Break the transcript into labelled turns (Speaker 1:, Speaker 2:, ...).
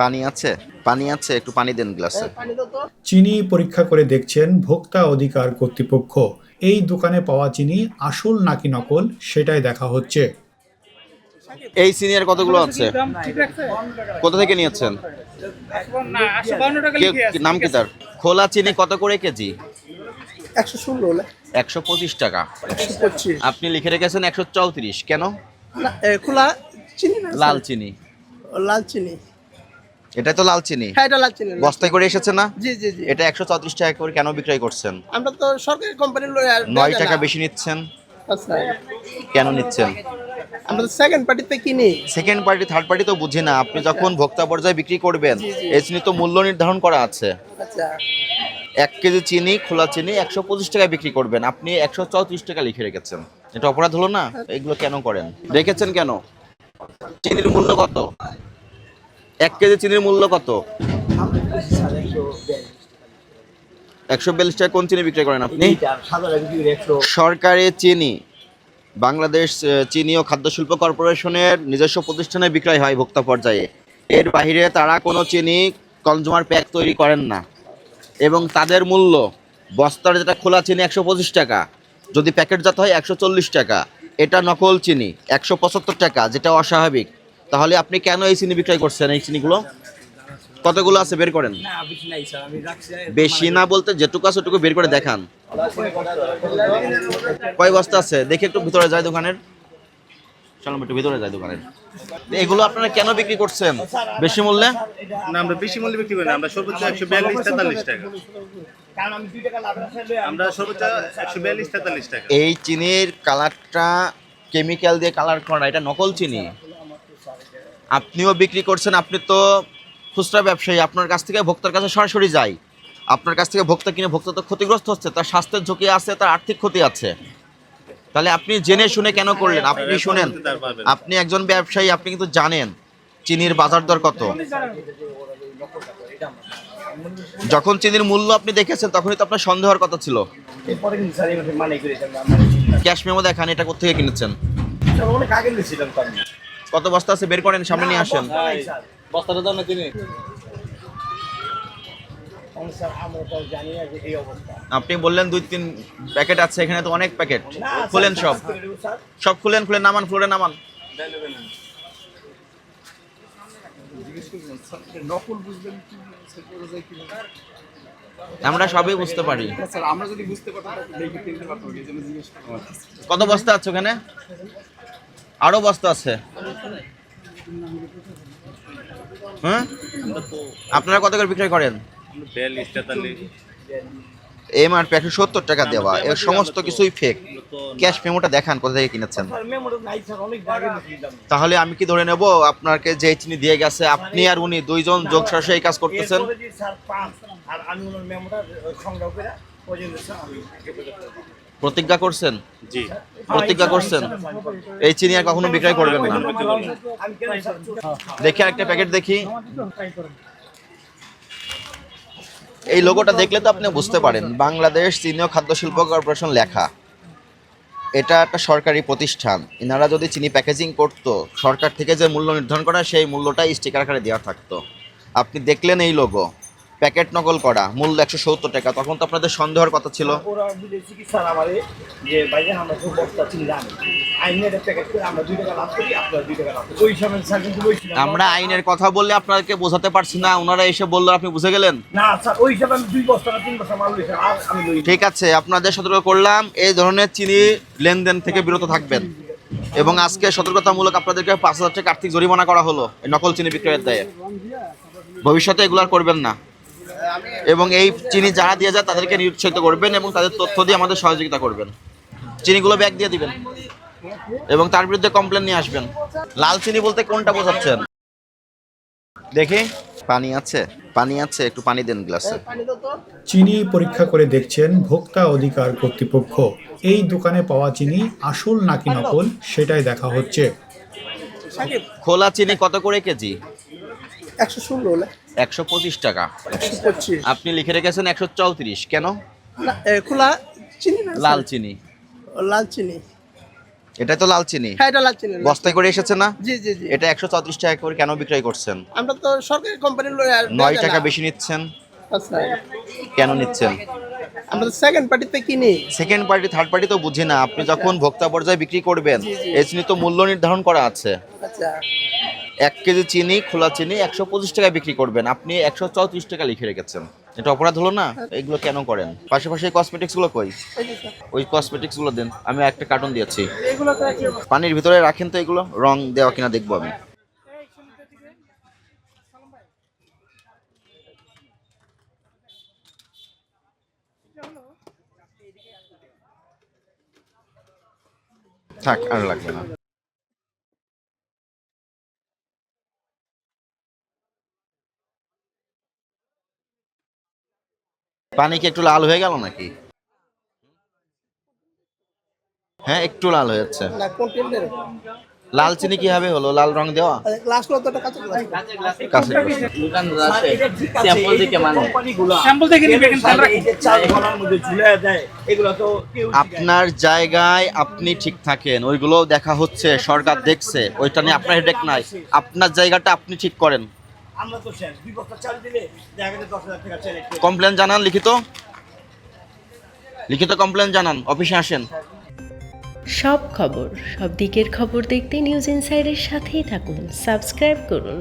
Speaker 1: পানি আছে? পানি আছে? একটু পানি দেন গ্লাসে।
Speaker 2: চিনি পরীক্ষা করে দেখছেন ভোক্তা অধিকার কর্তৃপক্ষ। এই দোকানে পাওয়া চিনি আসল নাকি নকল সেটাই দেখা হচ্ছে।
Speaker 1: এই সিনিয়র কতগুলো আছে? কোথা থেকে নিয়েছেন? নাম কি তার? খোলা চিনি কত করে কেজি?
Speaker 3: একশো ষোলো
Speaker 1: একশো পঁচিশ টাকা। আপনি লিখে রেখেছেন একশো চৌত্রিশ। কেন?
Speaker 3: এ, খোলা চিনি
Speaker 1: লাল চিনি।
Speaker 3: ও, লাল চিনি।
Speaker 1: এটা তো লাল চিনি।
Speaker 3: হ্যাঁ এটা লাল চিনি।
Speaker 1: বস্তায় করে এসেছে না?
Speaker 3: জি জি জি।
Speaker 1: এটা একশো চৌত্রিশ টাকা করে কেন বিক্রয় করছেন?
Speaker 3: আমরা তো সরকারি কোম্পানির লই আর
Speaker 1: নয় টাকা বেশি নিচ্ছেন?
Speaker 3: আচ্ছা।
Speaker 1: কেন নিচ্ছেন?
Speaker 3: আমরা তো সেকেন্ড পার্টিতে কিনি।
Speaker 1: সেকেন্ড পার্টি থার্ড পার্টি তো বুঝি না। আপনি যখন ভোক্তা পর্যায়ে বিক্রি করবেন এই চিনি তো মূল্য নির্ধারণ করা আছে।
Speaker 3: আচ্ছা।
Speaker 1: এক কেজি চিনি খোলা চিনি একশো পঁচিশ টাকায় বিক্রি করবেন। আপনি একশো চৌত্রিশ টাকা লিখে রেখেছেন। এটা অপরাধ হলো না? এগুলো কেন করেন? রেখেছেন কেন? চিনির মূল্য কত? এক কেজি চিনির মূল্য কত? একশো বিয়াল্লিশ টাকা কোন চিনি বিক্রি করেন আপনি? সরকারি চিনি। বাংলাদেশ চিনি ও খাদ্য শিল্প কর্পোরেশনের নিজস্ব প্রতিষ্ঠানে বিক্রয় হয় ভোক্তা পর্যায়ে। এর বাইরে তারা কোনো চিনি কনজুমার প্যাক তৈরি করেন না। এবং তাদের মূল্য, বস্তার যেটা খোলা চিনি একশো পঁচিশ টাকা, যদি প্যাকেটজাত হয় একশো চল্লিশ টাকা। এটা নকল চিনি, একশো পঁচাত্তর টাকা, যেটা অস্বাভাবিক। তাহলে আপনি কেন এই চিনি বিক্রয় করছেন এই চিনিগুলো? কতগুলো আছে বের করেন। বেশি না বলতে যেটুকু আছে ওটুকু বের করে দেখান। কয় বস্তা আছে? দেখে একটু ভিতরে যায় দোকানের। চলো একটু ভিতরে যায় দোকানের। এগুলো আপনারা কেন বিক্রি করছেন? বেশি মূল্যে?
Speaker 4: না আমরা বেশি মূল্যে বিক্রি করি না আমরা সর্বোচ্চ একশো বিয়াল্লিশ তেতাল্লিশ টাকা। আমরা সর্বোচ্চ একশো বিয়াল্লিশ তেতাল্লিশ টাকা।
Speaker 1: এই চিনির কালারটা কেমিক্যাল দিয়ে কালার করা এটা নকল চিনি। আপনিও বিক্রি করছেন আপনি তো খুচরা ব্যবসায়ী আপনার কাছ থেকে ভোক্তার কাছে সরাসরি যাই। আপনার কাছ থেকে ভোক্তা কিনে ভোক্তা তো ক্ষতিগ্রস্ত হচ্ছে তার স্বাস্থ্যের ঝুঁকি আছে তার আর্থিক ক্ষতি আছে। তাহলে আপনি জেনে শুনে কেন করলেন? আপনি শুনেন। আপনি একজন ব্যবসায়ী আপনি কিন্তু জানেন চিনির বাজার দর কত। যখন চিনির মূল্য আপনি দেখেছেন তখনই তো আপনার সন্দেহের কথা ছিল। ক্যাশ মেমো দেখান এটা কোথেকে কিনেছেন? কত বস্তা আছে? বের করেন সামনে নিয়ে আসেন। আপনি বললেন দুই তিন প্যাকেট আছে এখানে তো অনেক প্যাকেট। খুলেন সব। সব খুলেন খুলে নামান ফ্লোরে নামান। আমরা সবই বুঝতে পারি। কত বস্তা আছে ওখানে? আরও বস্তা আছে। হ্যাঁ আপনারা কত করে বিক্রয় করেন? এম আর সত্তর টাকা দেওয়া। এর সমস্ত কিছুই ফেক ক্যাশ দেখান কোথা থেকে কিনেছেন। তাহলে আমি কি ধরে নেব? আপনাকে যে চিনি দিয়ে গেছে, আপনি আর উনি দুইজন যোগ সরাসরি এই কাজ করতেছেন। প্রতিজ্ঞা করছেন?
Speaker 4: জি।
Speaker 1: প্রতিজ্ঞা করছেন? এই চিনি আর কখনো বিক্রয় করবেন না। দেখি একটা প্যাকেট দেখি। এই লোগোটা দেখলে তো আপনি বুঝতে পারেন। বাংলাদেশ চিনি ও খাদ্য শিল্প কর্পোরেশন লেখা। এটা একটা সরকারি প্রতিষ্ঠান। এনারা যদি চিনি প্যাকেজিং করতো, সরকার থেকে যে মূল্য নির্ধারণ করা সেই মূল্যটাই স্টিকার আকারে দেওয়া থাকতো। আপনি দেখলেন এই লোগো। প্যাকেট নকল করা মূল্য একশো সত্তর টাকা। তখন তো আপনাদের সন্দেহের কথা ছিল।
Speaker 5: ওরা বিদেশি কি স্যার আমারে যে বস্তা আইনের প্যাকেট করে আমরা দুই টাকা লাভ করি আপনারা দুই টাকা লাভ করি ওই সময় স্যার কিন্তু ওই
Speaker 1: আমরা আইনের কথা বললে আপনাকে বোঝাতে পারছি না। ওনারা এসে বলল আপনি বুঝে গেলেন?
Speaker 5: না স্যার ওই হিসাবে আমি দুই বস্তা না তিন বস্তা মাল লইছি আর আমি লই
Speaker 1: ঠিক আছে আপনাদের সতর্ক করলাম। এই ধরনের চিনি লেনদেন থেকে বিরত থাকবেন। এবং আজকে সতর্কতামূলক আপনাদেরকে পাঁচ হাজার টাকা আর্থিক জরিমানা করা হলো এই নকল চিনি বিক্রয়ের দায়ে। ভবিষ্যতে এগুলো আর করবেন না। এবং এই চিনি যারা দিয়ে যায় তাদেরকে নিরুৎসাহিত করবেন এবং তাদের তথ্য দিয়ে আমাদের সহযোগিতা করবেন। চিনিগুলো ব্যাগ দিয়ে দিবেন এবং তার বিরুদ্ধে কমপ্লেন নিয়ে আসবেন। লাল চিনি বলতে কোনটা বোঝাচ্ছেন? দেখি। পানি আছে পানি আছে একটু পানি দেন গ্লাসে।
Speaker 2: চিনি পরীক্ষা করে দেখছেন ভোক্তা অধিকার কর্তৃপক্ষ। এই দোকানে পাওয়া চিনি আসল নাকি নকল সেটাই দেখা হচ্ছে।
Speaker 1: খোলা চিনি কত করে কেজি?
Speaker 3: একশো ষোলো
Speaker 1: একশো পঁচিশ টাকা। আপনি লিখে রেখেছেন একশো চৌত্রিশ। কেন?
Speaker 3: খোলা চিনি
Speaker 1: লাল চিনি।
Speaker 3: লাল চিনি।
Speaker 1: এটা তো লাল চিনি।
Speaker 3: হ্যাঁ এটা লাল চিনি
Speaker 1: বস্তায় করে এসেছে না?
Speaker 3: জি জি জি।
Speaker 1: এটা একশো চৌত্রিশ টাকা করে কেন বিক্রয় করছেন?
Speaker 3: আমরা তো সরকারি কোম্পানির
Speaker 1: নয় টাকা বেশি নিচ্ছেন?
Speaker 3: আচ্ছা।
Speaker 1: কেন নিচ্ছেন?
Speaker 3: আমরা তো সেকেন্ড পার্টিতে কিনি।
Speaker 1: সেকেন্ড পার্টি থার্ড পার্টি তো বুঝি না। আপনি যখন ভোক্তা পর্যায়ে বিক্রি করবেন এই চিনি তো মূল্য নির্ধারণ করা আছে।
Speaker 3: আচ্ছা।
Speaker 1: এক কেজি চিনি খোলা চিনি একশো পঁচিশ টাকায় বিক্রি করবেন। আপনি একশো চৌত্রিশ টাকা লিখে রেখেছেন। এটা অপরাধ হলো না? এগুলো কেন করেন? পাশাপাশি কসমেটিক্সগুলো কই? ওই কসমেটিক্সগুলো দেন। আমি একটা কার্টুন দিয়েছি। পানির ভিতরে রাখেন তো এগুলো? রং দেওয়া কিনা দেখব আমি। থাক আর লাগবে না। পানি কি একটু লাল হয়ে গেল নাকি? হ্যাঁ একটু লাল হয়ে যাচ্ছে। লাল চিনি কীভাবে হলো? লাল রং দেওয়া? আপনার জায়গায় আপনি ঠিক থাকেন। ওইগুলো দেখা হচ্ছে সরকার দেখছে। ওইটা নিয়ে আপনার হেডেক নাই। আপনার জায়গাটা আপনি ঠিক করেন।
Speaker 5: আমরা তো শেষ দুই বস্তা চাল দিলে দেখা গেছে দশ হাজার টাকা
Speaker 1: কমপ্লেন জানান লিখিত? লিখিত কমপ্লেন জানান অফিসে আসেন।
Speaker 6: সব খবর সব দিকের খবর দেখতে নিউজ ইনসাইডের সাথেই থাকুন সাবস্ক্রাইব করুন।